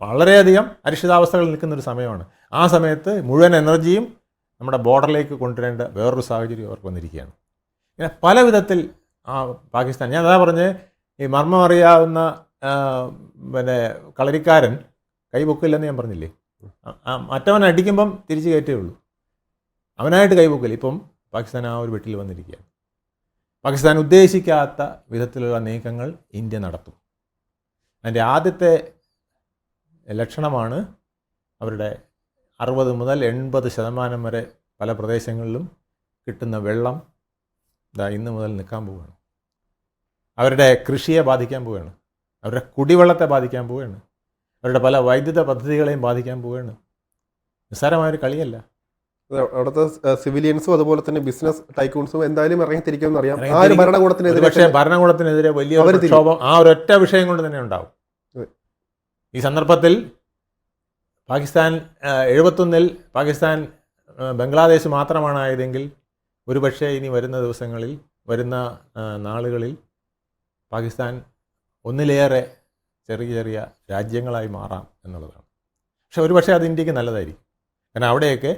വളരെയധികം അരിഷിതാവസ്ഥകൾ നിൽക്കുന്ന ഒരു സമയമാണ്. ആ സമയത്ത് മുഴുവൻ എനർജിയും നമ്മുടെ ബോർഡറിലേക്ക് കൊണ്ടുവരേണ്ട വേറൊരു സാഹചര്യം അവർക്ക് വന്നിരിക്കുകയാണ്. ഇങ്ങനെ പല വിധത്തിൽ ആ പാകിസ്ഥാൻ ഞാൻ അതാ പറഞ്ഞ് ഈ മർമ്മം അറിയാവുന്ന പിന്നെ കളരിക്കാരൻ കൈപൊക്കില്ലെന്ന് ഞാൻ പറഞ്ഞില്ലേ? മറ്റവൻ അടിക്കുമ്പം തിരിച്ചു കയറ്റേ ഉള്ളൂ. അവനായിട്ട് കൈപൊക്കില്ല ഇപ്പം പാകിസ്ഥാൻ ആ ഒരു വെട്ടിൽ വന്നിരിക്കുകയാണ്. പാകിസ്ഥാൻ ഉദ്ദേശിക്കാത്ത വിധത്തിലുള്ള നീക്കങ്ങൾ ഇന്ത്യ നടത്തും. അതിന്റെ ആദ്യത്തെ ലക്ഷണമാണ് അവരുടെ അറുപത് മുതൽ എൺപത് ശതമാനം വരെ പല പ്രദേശങ്ങളിലും കിട്ടുന്ന വെള്ളം ഇതാ ഇന്ന് മുതൽ നിൽക്കാൻ പോവുകയാണ്. അവരുടെ കൃഷിയെ ബാധിക്കാൻ പോവുകയാണ്. അവരുടെ കുടിവെള്ളത്തെ ബാധിക്കാൻ പോവുകയാണ്. അവരുടെ പല വൈദ്യുത പദ്ധതികളെയും ബാധിക്കാൻ പോവുകയാണ്. നിസ്സാരമായൊരു കളിയല്ല. അവിടുത്തെ സിവിലിയൻസും അതുപോലെ തന്നെ ബിസിനസ് ടൈക്കൂൺസും എന്തായാലും ഇറങ്ങിത്തിരിക്കുമെന്ന് അറിയാം. ആ ഒരു ഇറങ്ങിത്തിരിക്കും. ഭരണകൂടത്തിനെതിരെ പക്ഷേ ഭരണകൂടത്തിനെതിരെ വലിയ. പ്രക്ഷോഭം ആ ഒരൊറ്റ വിഷയം കൊണ്ട് തന്നെ ഉണ്ടാവും. ഈ സന്ദർഭത്തിൽ പാകിസ്ഥാൻ എഴുപത്തൊന്നിൽ പാകിസ്ഥാൻ ബംഗ്ലാദേശ് മാത്രമാണായതെങ്കിൽ ഒരുപക്ഷെ ഇനി വരുന്ന ദിവസങ്ങളിൽ വരുന്ന നാളുകളിൽ പാകിസ്ഥാൻ ഒന്നിലേറെ ചെറിയ ചെറിയ രാജ്യങ്ങളായി മാറാം എന്നുള്ളതാണ്. പക്ഷെ ഒരുപക്ഷെ അത് ഇന്ത്യയ്ക്ക് നല്ലതായിരിക്കും. കാരണം അവിടെയൊക്കെ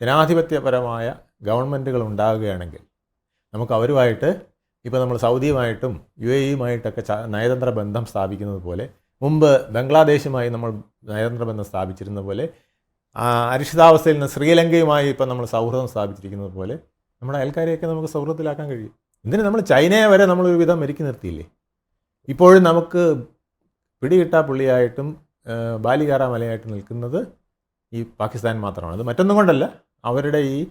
ജനാധിപത്യപരമായ ഗവൺമെന്റുകൾ ഉണ്ടാകുകയാണെങ്കിൽ നമുക്ക് അവരുമായിട്ട് ഇപ്പോൾ നമ്മൾ സൗദിയുമായിട്ടും യു എ ഇയുമായിട്ടൊക്കെ നയതന്ത്ര ബന്ധം സ്ഥാപിക്കുന്നത് പോലെ മുമ്പ് ബംഗ്ലാദേശുമായി നമ്മൾ നയതന്ത്ര ബന്ധം സ്ഥാപിച്ചിരുന്ന പോലെ അരിഷിതാവസ്ഥയിൽ നിന്ന് ശ്രീലങ്കയുമായി ഇപ്പം നമ്മൾ സൗഹൃദം സ്ഥാപിച്ചിരിക്കുന്നത് പോലെ നമ്മുടെ അയൽക്കാരെയൊക്കെ നമുക്ക് സൗഹൃദത്തിലാക്കാൻ കഴിയും. എന്തിനു നമ്മൾ ചൈനയെ വരെ നമ്മൾ ഒരു വിധം മെരുക്കി നിർത്തിയില്ലേ? ഇപ്പോഴും നമുക്ക് പിടികിട്ടാ പുള്ളിയായിട്ടും ബാലികാറ മലയായിട്ടും നിൽക്കുന്നത് ഈ പാകിസ്ഥാൻ മാത്രമാണ്. അത് മറ്റൊന്നും കൊണ്ടല്ല. അവരുടെ ഈ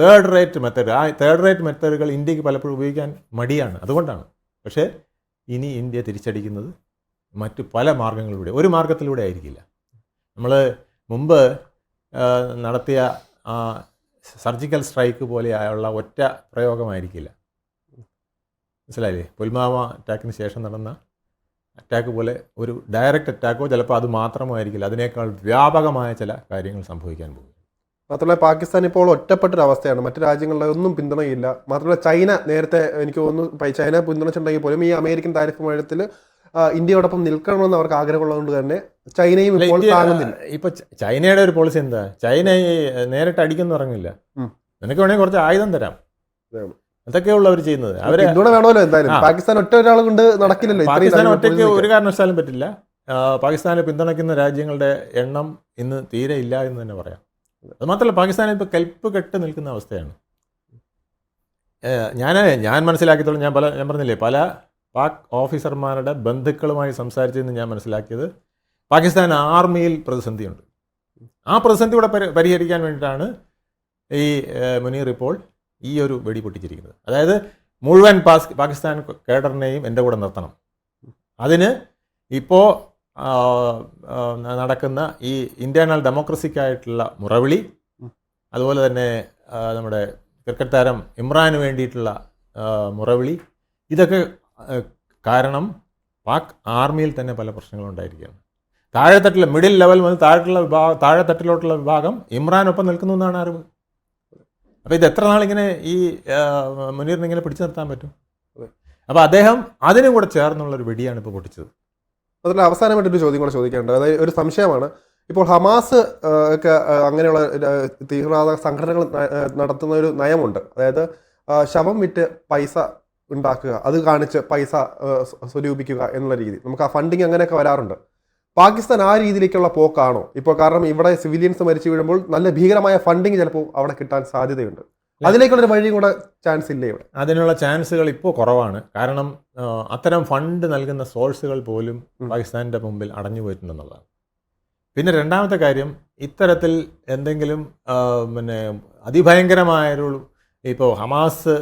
തേർഡ് റേറ്റ് മെത്തേഡ് ആ തേർഡ് റേറ്റ് മെത്തേഡുകൾ ഇന്ത്യയ്ക്ക് പലപ്പോഴും ഉപയോഗിക്കാൻ മടിയാണ്. അതുകൊണ്ടാണ്. പക്ഷേ ഇനി ഇന്ത്യ തിരിച്ചടിക്കുന്നത് മറ്റു പല മാർഗങ്ങളിലൂടെ ഒരു മാർഗത്തിലൂടെ ആയിരിക്കില്ല. നമ്മൾ മുമ്പ് നടത്തിയ സർജിക്കൽ സ്ട്രൈക്ക് പോലെയുള്ള ഒറ്റ പ്രയോഗമായിരിക്കില്ല. മനസ്സിലായില്ലേ? പുൽമാമ അറ്റാക്കിന് ശേഷം നടന്ന അറ്റാക്ക് പോലെ ഒരു ഡയറക്റ്റ് അറ്റാക്കോ ചിലപ്പോൾ അത് മാത്രമോ ആയിരിക്കില്ല. അതിനേക്കാൾ വ്യാപകമായ ചില കാര്യങ്ങൾ സംഭവിക്കാൻ പോകും. മാത്രമല്ല പാകിസ്ഥാൻ ഇപ്പോൾ ഒറ്റപ്പെട്ടൊരവസ്ഥയാണ്. മറ്റു രാജ്യങ്ങളുടെ ഒന്നും പിന്തുണയില്ല. മാത്രമല്ല ചൈന നേരത്തെ എനിക്ക് തോന്നുന്നു ചൈന പിന്തുണച്ചിട്ടുണ്ടെങ്കിൽ പോലും ഈ അമേരിക്കൻ താരിഫ് മഴത്തിൽ ഇന്ത്യയോടൊപ്പം നിൽക്കണമെന്ന് അവർക്ക് ആഗ്രഹമുള്ളതുകൊണ്ട് തന്നെ ചൈനയും ഇപ്പോൾ കാണുന്നില്ല താങ്ങുന്നില്ല. ഇപ്പൊ ചൈനയുടെ ഒരു പോളിസി എന്താ? ചൈന നേരിട്ട് അടിക്കുന്നു പറഞ്ഞില്ല. നിനക്ക് വേണമെങ്കിൽ കുറച്ച് ആയുധം തരാം. അതൊക്കെ ഉള്ളവർ അവർ ചെയ്യുന്നത് അവരെ വേണമല്ലോ എന്തായാലും. പാകിസ്ഥാൻ ഒറ്റ ഒരാൾ കൊണ്ട് നടക്കില്ലല്ലോ പാകിസ്ഥാൻ ഒറ്റയ്ക്ക് ഒരു കാരണവശാലും പറ്റില്ല. പാകിസ്ഥാനെ പിന്തുണയ്ക്കുന്ന രാജ്യങ്ങളുടെ എണ്ണം ഇന്ന് തീരെ ഇല്ല എന്ന് തന്നെ പറയാം. അത് മാത്രമല്ല പാകിസ്ഥാൻ ഇപ്പോൾ കൽപ്പ് കെട്ട് നിൽക്കുന്ന അവസ്ഥയാണ്. ഞാൻ ഞാൻ മനസ്സിലാക്കിയത്തോളം ഞാൻ പല ഞാൻ പറഞ്ഞില്ലേ പല പാക് ഓഫീസർമാരുടെ ബന്ധുക്കളുമായി സംസാരിച്ചതെന്ന് ഞാൻ മനസ്സിലാക്കിയത് പാകിസ്ഥാൻ ആർമിയിൽ പ്രതിസന്ധിയുണ്ട്. ആ പ്രതിസന്ധി പരി പരിഹരിക്കാൻ വേണ്ടിയിട്ടാണ് ഈ മുനീർ ഇപ്പോൾ ഈ ഒരു വെടി പൊട്ടിച്ചിരിക്കുന്നത്. അതായത് മുഴുവൻ പാകിസ്ഥാൻ കേഡറിനെയും എന്റെ കൂടെ നിർത്തണം. അതിന് ഇപ്പോൾ നടക്കുന്ന ഈ ഇന്റേണൽ ഡെമോക്രസിക്കായിട്ടുള്ള മുറവിളി അതുപോലെ തന്നെ നമ്മുടെ ക്രിക്കറ്റ് താരം ഇമ്രാന് വേണ്ടിയിട്ടുള്ള മുറവിളി ഇതൊക്കെ കാരണം പാക് ആർമിയിൽ തന്നെ പല പ്രശ്നങ്ങളും ഉണ്ടായിരിക്കുകയാണ് താഴെത്തട്ടിലെ മിഡിൽ ലെവൽ മുതൽ താഴെയുള്ള വിഭാഗം താഴെത്തട്ടിലോട്ടുള്ള വിഭാഗം ഇമ്രാനൊപ്പം നിൽക്കുന്നു എന്നാണ് അറിവ്. അപ്പോൾ ഇത് എത്ര നാളിങ്ങനെ ഈ മുനീറിനെ ഇങ്ങനെ പിടിച്ചു നിർത്താൻ പറ്റും. അപ്പോൾ അദ്ദേഹം അതിനും കൂടെ ചേർന്നുള്ളൊരു വെടിയാണ് ഇപ്പോൾ പൊട്ടിച്ചത്. അതിൽ അവസാനമായിട്ട് ഒരു ചോദ്യം കൂടെ ചോദിക്കാനുണ്ട്. അതായത് ഒരു സംശയമാണ്. ഇപ്പോൾ ഹമാസ് ഒക്കെ അങ്ങനെയുള്ള തീവ്രവാദ സംഘടനകൾ നടത്തുന്ന ഒരു നയമുണ്ട്. അതായത് ശവം വിറ്റ് പൈസ ഉണ്ടാക്കുക. അത് കാണിച്ച് പൈസ സ്വരൂപിക്കുക എന്നുള്ള രീതി. നമുക്ക് ആ ഫണ്ടിങ് അങ്ങനെയൊക്കെ വരാറുണ്ട്. പാകിസ്ഥാൻ ആ രീതിയിലേക്കുള്ള പോക്കാണോ? ഇപ്പോൾ കാരണം ഇവിടെ സിവിലിയൻസ് മരിച്ചു വീഴുമ്പോൾ നല്ല ഭീകരമായ ഫണ്ടിങ് ചിലപ്പോൾ അവിടെ കിട്ടാൻ സാധ്യതയുണ്ട്. അതിലേക്കുള്ള ഒരു വഴിയും കൂടെ ചാൻസ് ഇല്ലേ ഇവിടെ? അതിനുള്ള ചാൻസുകൾ ഇപ്പോൾ കുറവാണ്. കാരണം അത്തരം ഫണ്ട് നൽകുന്ന സോഴ്സുകൾ പോലും. പാകിസ്ഥാന്റെ മുമ്പിൽ അടഞ്ഞു പോയിട്ടുണ്ടെന്നുള്ളതാണ്. പിന്നെ രണ്ടാമത്തെ കാര്യം ഇത്തരത്തിൽ എന്തെങ്കിലും പിന്നെ അതിഭയങ്കരമായൊരു ഇപ്പോൾ ഹമാസ്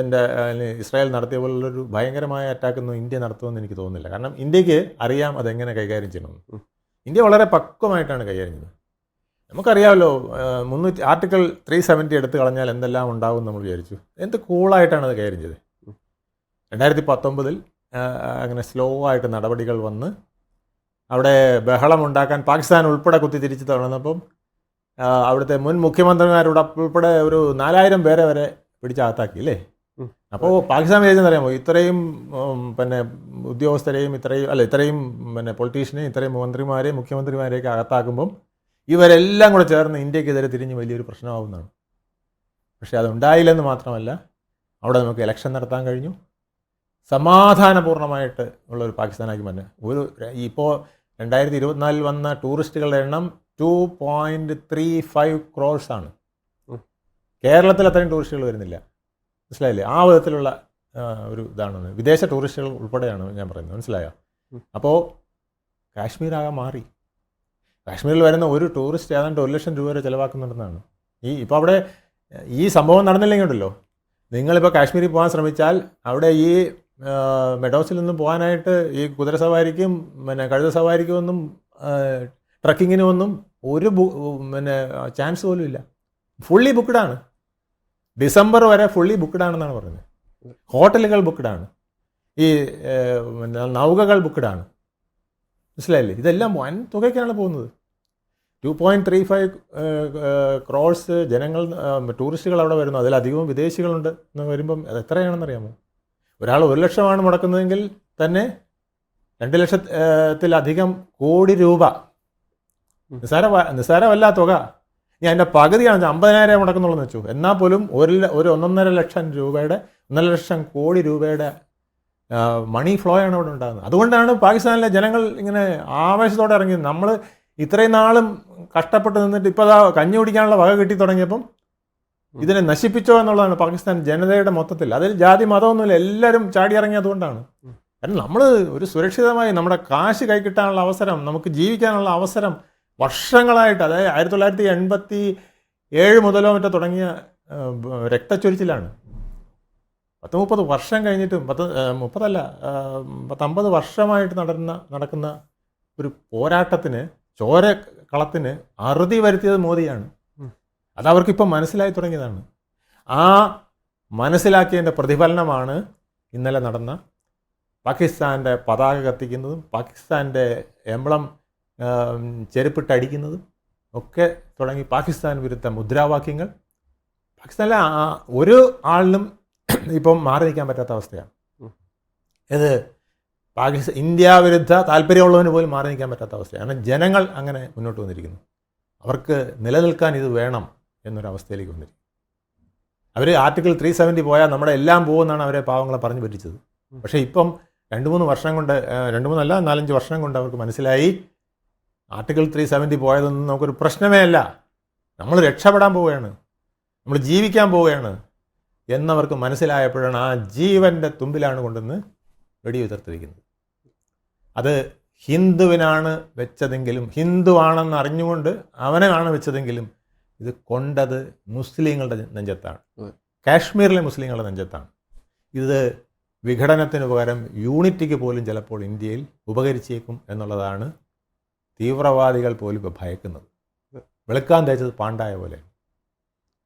എന്റെ ഇസ്രായേൽ നടത്തിയ പോലുള്ളൊരു ഭയങ്കരമായ അറ്റാക്കൊന്നും ഇന്ത്യ നടത്തുമെന്ന് എനിക്ക് തോന്നുന്നില്ല. കാരണം ഇന്ത്യയ്ക്ക് അറിയാം അതെങ്ങനെ കൈകാര്യം ചെയ്യണമെന്ന്. ഇന്ത്യ വളരെ പക്വമായിട്ടാണ് കൈകാര്യം ചെയ്യുന്നത്. നമുക്കറിയാമല്ലോ മുന്നൂറ്റി ആർട്ടിക്കിൾ ത്രീ സെവന്റി എടുത്ത് കളഞ്ഞാൽ എന്തെല്ലാം ഉണ്ടാവും നമ്മൾ വിചാരിച്ചു. എന്ത് കൂളായിട്ടാണ് അത് കൈകാര്യം ചെയ്തത്? രണ്ടായിരത്തി പത്തൊമ്പതിൽ അങ്ങനെ സ്ലോ ആയിട്ട് നടപടികൾ വന്ന് അവിടെ ബഹളം ഉണ്ടാക്കാൻ പാകിസ്ഥാൻ ഉൾപ്പെടെ കുത്തിത്തിരിച്ച് തുടർന്നപ്പം ആ, അവിടുത്തെ മുൻ മുഖ്യമന്ത്രിമാരുടെ ഉൾപ്പെടെ ഒരു നാലായിരം പേരെ വരെ പിടിച്ചകത്താക്കി അല്ലേ? അപ്പോൾ പാകിസ്ഥാൻ വിചാരിച്ചെന്ന് അറിയാമോ ഇത്രയും പിന്നെ ഉദ്യോഗസ്ഥരെയും ഇത്രയും അല്ല ഇത്രയും പിന്നെ പൊളിറ്റീഷ്യനെയും ഇത്രയും മന്ത്രിമാരെയും മുഖ്യമന്ത്രിമാരെയൊക്കെ അകത്താക്കുമ്പം ഇവരെല്ലാം കൂടെ ചേർന്ന് ഇന്ത്യക്കെതിരെ തിരിഞ്ഞ് വലിയൊരു പ്രശ്നമാവുന്നതാണ്. പക്ഷേ അതുണ്ടായില്ലെന്ന് മാത്രമല്ല അവിടെ നമുക്ക് ഇലക്ഷൻ നടത്താൻ കഴിഞ്ഞു. സമാധാനപൂർണമായിട്ട് ഉള്ളൊരു പാകിസ്ഥാനാക്കി മന്നെ ഒരു ഇപ്പോൾ രണ്ടായിരത്തി ഇരുപത്തിനാലിൽ വന്ന ടൂറിസ്റ്റുകളുടെ എണ്ണം two point three five crores ആണ്. കേരളത്തിൽ അത്രയും ടൂറിസ്റ്റുകൾ വരുന്നില്ല. മനസ്സിലായില്ലേ? ആ വിധത്തിലുള്ള ഒരു ഇതാണ് വിദേശ ടൂറിസ്റ്റുകൾ ഉൾപ്പെടെയാണ് ഞാൻ പറയുന്നത്. മനസ്സിലായോ? അപ്പോൾ കാശ്മീരാകെ മാറി. കാശ്മീരിൽ വരുന്ന ഒരു ടൂറിസ്റ്റ് ഏതാണ്ട് ഒരു ലക്ഷം രൂപ വരെ ചിലവാക്കുന്നുണ്ടെന്നാണ്. ഈ ഇപ്പോൾ അവിടെ ഈ സംഭവം നടന്നില്ലെങ്കിൽ ഉണ്ടല്ലോ നിങ്ങളിപ്പോൾ കാശ്മീരിൽ പോകാൻ ശ്രമിച്ചാൽ അവിടെ ഈ മെഡോസിൽ നിന്ന് പോകാനായിട്ട് ഈ കുതിര സവാരിക്കും പിന്നെ കഴുത സവാരിക്കും ഒന്നും ട്രക്കിങ്ങിനും ഒന്നും ഒരു പിന്നെ ചാൻസ് പോലും ഇല്ല. ഫുള്ളി ബുക്ക്ഡാണ് ഡിസംബർ വരെ ഫുള്ളി ബുക്ക്ഡാണെന്നാണ് പറഞ്ഞത്. ഹോട്ടലുകൾ ബുക്ക്ഡാണ് ഈ നൗകകൾ ബുക്ക്ഡാണ് മനസ്സിലായില്ലേ? ഇതെല്ലാം വൻ തുകയ്ക്കാണ് പോകുന്നത്. Two point three five crores ജനങ്ങൾ ടൂറിസ്റ്റുകൾ അവിടെ വരുന്നു. അതിലധികവും വിദേശികളുണ്ട് എന്ന് വരുമ്പം അത് എത്രയാണെന്നറിയാമോ? ഒരാൾ ഒരു ലക്ഷമാണ് മുടക്കുന്നതെങ്കിൽ തന്നെ രണ്ട് ലക്ഷത്തിലധികം കോടി രൂപ. നിസ്സാര നിസ്സാരമല്ല തുക. ഞാൻ എന്റെ പകുതിയാണ് അമ്പതിനായിരം മുടക്കുന്നുള്ളൂ വെച്ചു. എന്നാൽ പോലും ഒരു ഒരു ഒന്നൊന്നര ലക്ഷം രൂപയുടെ ഒന്നര ലക്ഷം കോടി രൂപയുടെ മണി ഫ്ലോ ആണ് അവിടെ ഉണ്ടാകുന്നത്. അതുകൊണ്ടാണ് പാകിസ്ഥാനിലെ ജനങ്ങൾ ഇങ്ങനെ ആവേശത്തോടെ ഇറങ്ങിയത്. നമ്മൾ ഇത്രയും നാളും കഷ്ടപ്പെട്ട് നിന്നിട്ട് ഇപ്പോൾ കഞ്ഞി കുടിക്കാനുള്ള വക കിട്ടി തുടങ്ങിയപ്പം ഇതിനെ നശിപ്പിച്ചോ എന്നുള്ളതാണ് പാകിസ്ഥാൻ ജനതയുടെ മൊത്തത്തിൽ. അതിൽ ജാതി മതമൊന്നുമില്ല. എല്ലാവരും ചാടി ഇറങ്ങി അതുകൊണ്ടാണ് കാരണം നമ്മൾ ഒരു സുരക്ഷിതമായി നമ്മുടെ കാശ് കൈ കിട്ടാനുള്ള അവസരം നമുക്ക് ജീവിക്കാനുള്ള അവസരം വർഷങ്ങളായിട്ട് അതായത് ആയിരത്തി തൊള്ളായിരത്തി എൺപത്തി ഏഴ് മുതലോ മറ്റോ തുടങ്ങിയ രക്തച്ചൊരിച്ചിലാണ്. പത്ത് മുപ്പത് വർഷം കഴിഞ്ഞിട്ടും പത്ത് മുപ്പതല്ല പത്തമ്പത് വർഷമായിട്ട് നടന്ന നടക്കുന്ന ഒരു പോരാട്ടത്തിന് ചോര കളത്തിന് അറുതി വരുത്തിയത് മോദിയാണ്. ഉം. അവർക്കിപ്പം മനസ്സിലായി തുടങ്ങിയതാണ്. ആ മനസ്സിലാക്കിയതിന്റെ പ്രതിഫലനമാണ് ഇന്നലെ നടന്ന പാകിസ്ഥാന്റെ പതാക കത്തിക്കുന്നതും പാകിസ്ഥാന്റെ എംബ്ലം ചെരുപ്പിട്ടടിക്കുന്നതും ഒക്കെ തുടങ്ങി പാകിസ്ഥാൻ വിരുദ്ധ മുദ്രാവാക്യങ്ങൾ. പാകിസ്ഥാനിലെ ഒരു ആളിനും ഇപ്പം മാറി നിൽക്കാൻ പറ്റാത്ത അവസ്ഥയാണ്. ഇത് പാകിസ്ഥാൻ ഇന്ത്യ വിരുദ്ധ താല്പര്യമുള്ളവന് പോലും മാറി നിൽക്കാൻ പറ്റാത്ത അവസ്ഥയാണ്. കാരണം ജനങ്ങൾ അങ്ങനെ മുന്നോട്ട് വന്നിരിക്കുന്നു. അവർക്ക് നിലനിൽക്കാൻ ഇത് വേണം. എന്നൊരവസ്ഥയിലേക്ക് വന്നിരിക്കും അവർ ആർട്ടിക്കിൾ ത്രീ സെവന്റി പോയാൽ നമ്മുടെ എല്ലാം പോകുമെന്നാണ് അവരെ പാവങ്ങളെ പറഞ്ഞു പറ്റിച്ചത്. പക്ഷേ ഇപ്പം രണ്ട് മൂന്ന് വർഷം കൊണ്ട് രണ്ട് മൂന്നല്ല നാലഞ്ച് വർഷം കൊണ്ട് അവർക്ക് മനസ്സിലായി ആർട്ടിക്കിൾ ത്രീ സെവന്റി പോയതൊന്നും നമുക്കൊരു പ്രശ്നമേ അല്ല. നമ്മൾ രക്ഷപ്പെടാൻ പോവുകയാണ്. നമ്മൾ ജീവിക്കാൻ പോവുകയാണ് എന്നവർക്ക് മനസ്സിലായപ്പോഴാണ് ആ ജീവന്റെ തുമ്പിലാണ് കൊണ്ടുവന്ന് വെടിയുതിർത്തിരിക്കുന്നത് അത് ഹിന്ദുവിനാണ് വെച്ചതെങ്കിലും ഹിന്ദുവാണെന്ന് അറിഞ്ഞുകൊണ്ട് അവനെയാണ് വെച്ചതെങ്കിലും ഇത് കൊണ്ടത് മുസ്ലിങ്ങളുടെ നെഞ്ചത്താണ്. കാശ്മീരിലെ മുസ്ലിങ്ങളുടെ നെഞ്ചത്താണ്. ഇത് വിഘടനത്തിന് പകരം യൂണിറ്റിക്ക് പോലും ചിലപ്പോൾ ഇന്ത്യയിൽ ഉപകരിച്ചേക്കും എന്നുള്ളതാണ് തീവ്രവാദികൾ പോലും ഇപ്പോൾ ഭയക്കുന്നത്. വെളുക്കാൻ തേച്ചത് പാണ്ടായ പോലെ.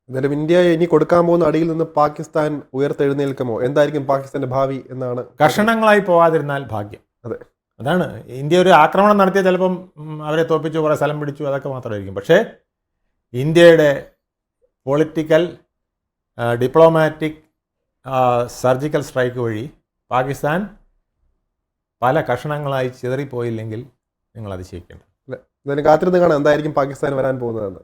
എന്നാലും ഇന്ത്യ ഇനി കൊടുക്കാൻ പോകുന്ന അടിയിൽ നിന്ന് പാകിസ്ഥാൻ ഉയർത്തെഴുന്നേൽക്കുമോ? എന്തായിരിക്കും പാകിസ്ഥാന്റെ ഭാവി എന്നാണ് കഷണങ്ങളായി പോവാതിരുന്നാൽ ഭാഗ്യം. അതെ. അതാണ്. ഇന്ത്യ ഒരു ആക്രമണം നടത്തിയാൽ ചിലപ്പം അവരെ തോപ്പിച്ചു കുറേ സ്ഥലം പിടിച്ചു അതൊക്കെ മാത്രമായിരിക്കും. പക്ഷേ ഇന്ത്യയുടെ പൊളിറ്റിക്കൽ ഡിപ്ലോമാറ്റിക് സർജിക്കൽ സ്ട്രൈക്ക് വഴി പാകിസ്ഥാൻ പല കഷണങ്ങളായി ചിതറിപ്പോയില്ലെങ്കിൽ നിങ്ങൾ അതിശയിക്കേണ്ട എന്തായാലും കാത്തിരുന്ന് കാണാം എന്തായിരിക്കും പാകിസ്ഥാൻ വരാൻ പോകുന്നതെന്ന്.